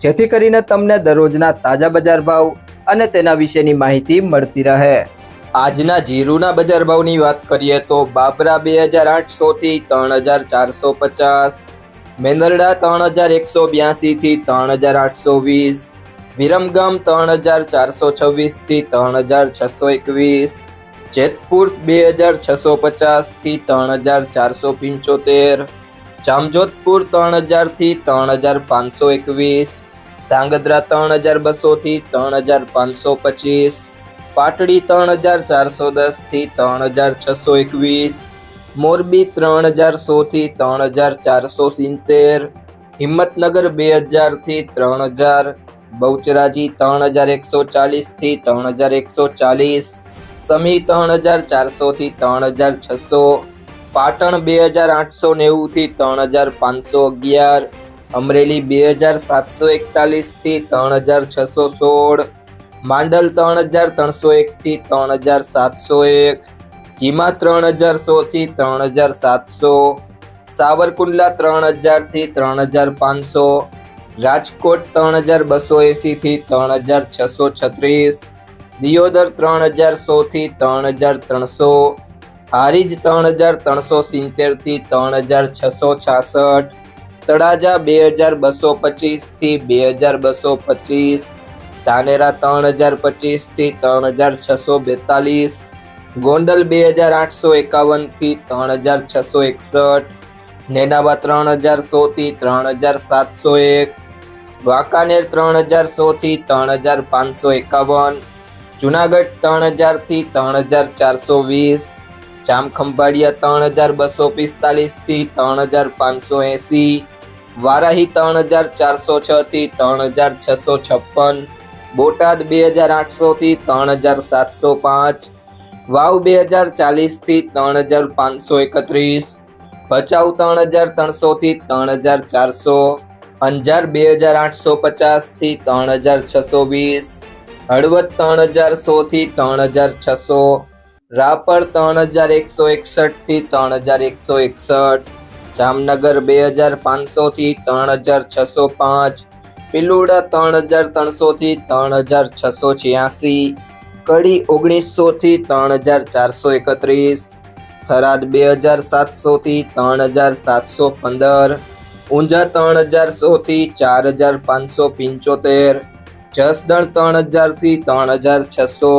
જેથી કરીને તમને દરરોજના તાજા બજાર ભાવ અને તેના વિશેની માહિતી મળતી રહે. આજના જીરુના બજાર ભાવની વાત કરીએ તો બાબરા બે હજાર આઠસોથી ત્રણ હજાર ચારસો પચાસ મેંદરડા ત્રણ હજાર એકસો બ્યાસીથી ત્રણ હજાર આઠસો વીસ વિરમગામ ત્રણ હજાર ચારસો છવ્વીસથી ત્રણ હજાર છસો એકવીસ જેતપુર બે હજાર છસો પચાસથી ત્રણ હજાર ચારસો પંચોતેર જામજોધપુર ત્રણ હજારથી ત્રણ હજાર પાંચસો એકવીસ ધાંગધ્રા ત્રણ હજાર બસોથી ત્રણ હજાર પાંચસો પચીસ પાટડી ત્રણ હજાર ચારસો દસથી ત્રણ હજાર છસો એકવીસ મોરબી ત્રણ હજાર સોથી ત્રણ હજાર ચારસો સિત્તેર હિંમતનગર બે હજારથી ત્રણ હજાર બહુચરાજી ત્રણ હજાર એકસો ચાલીસથી ત્રણ હજાર એકસો ચાલીસ સમી ત્રણ હજાર ચારસોથી ત્રણ હજાર છસો પાટણ બે હજાર આઠસો નેવુંથી ત્રણ હજાર પાંચસો અગિયાર અમરેલી બે હજાર સાતસો એકતાલીસથી ત્રણ હજાર છસો સોળ માંડલ ત્રણ હજાર ત્રણસો એકથી ત્રણ હજાર સાતસો એક હિમા ત્રણ હજાર સોથી ત્રણ હજાર સાતસો સાવરકુંડલા ત્રણ હજારથી ત્રણ હજાર પાંચસો રાજકોટ ત્રણ હજાર બસો એંસીથી ત્રણ હજાર છસો છત્રીસ દિયોદર ત્રણ હજાર સોથી ત્રણ હજાર ત્રણસો હારીજ ત્રણ હજાર ત્રણસો સિત્તેરથી ત્રણ હજાર છસો છાસઠ તળાજા બે હજાર બસો પચીસથી બે હજાર બસો પચીસ ધાનેરા ત્રણ હજાર પચીસથી ત્રણ હજાર છસો બેતાલીસ ગોંડલ બે હજાર આઠસો એકાવનથી ત્રણ હજાર છસો એકસઠ નેનાવા ત્રણ હજાર સોથી ત્રણ હજાર સાતસો એક વાંકાનેર ત્રણ હજાર સોથી ત્રણ હજાર પાંચસો એકાવન જુનાગઢ ત્રણ હજારથી ત્રણ હજાર ચારસો વીસ જામખંભાળિયા ત્રણ હજાર બસો પિસ્તાલીસથી ત્રણ હજાર પાંચસો એંસી વારાહી ત્રણ હજાર ચારસો છથી ત્રણ હજાર છસો છપ્પન બોટાદ બે હજાર આઠસોથી ત્રણ હજાર સાતસો પાંચ વાવ બે હજાર ચાલીસથી ત્રણ હજાર પાંચસો એકત્રીસ ભચાઉ ત્રણ હજાર ત્રણસોથી ત્રણ હજાર ચારસો અંજાર બે હજાર આઠસો પચાસથી ત્રણ હજાર છસો વીસ હળવદ ત્રણ હજાર સોથી ત્રણ હજાર છસો રાપર ત્રણ હજાર એકસો એકસઠથી ત્રણ હજાર એકસો એકસઠ જામનગર બે હજાર પાંચસોથી ત્રણ હજાર છસો પાંચ, પિલુડા ત્રણ હજાર ત્રણસોથી ત્રણ હજાર છસો છ્યાસી, કડી ઓગણીસોથી ત્રણ હજાર ચારસો એકત્રીસ, થરાદ બે હજાર સાતસોથી ત્રણ હજાર સાતસો પંદર, ઊંઝા ત્રણ હજાર સોથી ચાર હજાર પાંચસો પંચોતેર, જસદણ ત્રણ હજારથી ત્રણ હજાર છસો